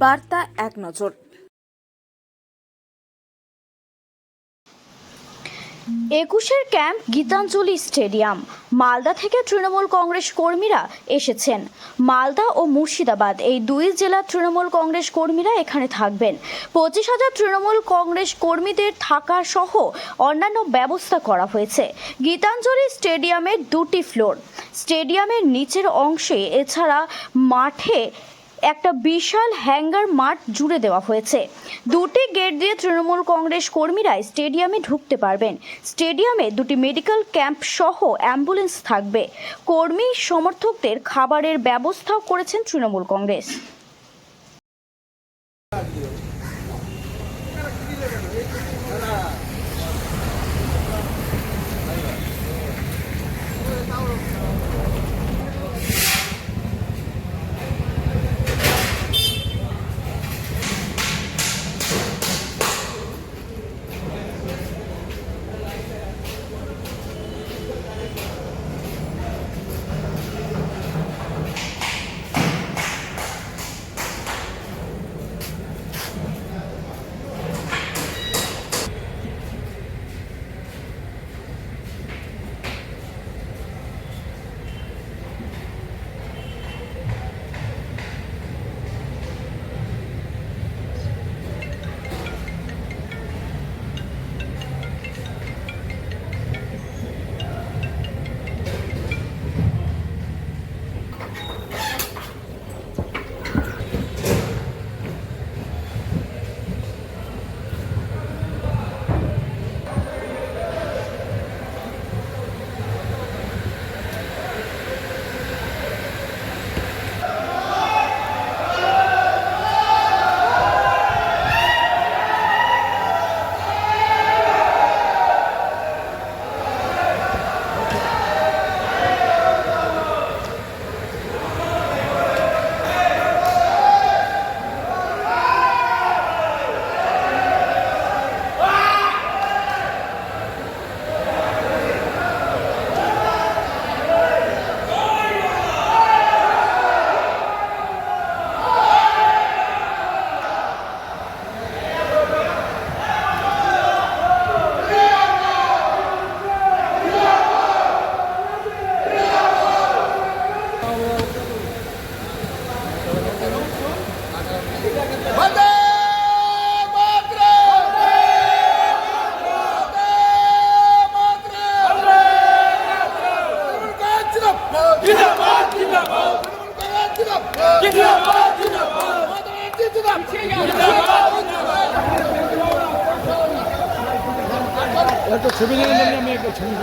বার্তা এক নজর। একুশের ক্যাম্প গীতাঞ্জলি স্টেডিয়াম। মালদা থেকে তৃণমূল কংগ্রেস কর্মীরা এসেছেন। মালদা ও মুর্শিদাবাদ, এই দুই জেলার তৃণমূল কংগ্রেস কর্মীরা এখানে থাকবেন। পঁচিশ হাজার তৃণমূল কংগ্রেস কর্মীদের থাকা সহ অন্যান্য ব্যবস্থা করা হয়েছে। গীতাঞ্জলি স্টেডিয়ামের দুটি ফ্লোর। স্টেডিয়ামের নিচের অংশে, এছাড়া মাঠে একটা বিশাল হ্যাঙ্গার মাঠ জুড়ে দেওয়া হয়েছে। দুটি গেট দিয়ে তৃণমূল কংগ্রেস কর্মীরা স্টেডিয়ামে ঢুকতে পারবেন। স্টেডিয়ামে দুটি মেডিকেল ক্যাম্প সহ অ্যাম্বুলেন্স থাকবে। কর্মী, সমর্থকদের খাবারের ব্যবস্থাও করেছেন তৃণমূল কংগ্রেস। একটা ছবি নিয়ে আমি একটা ছবি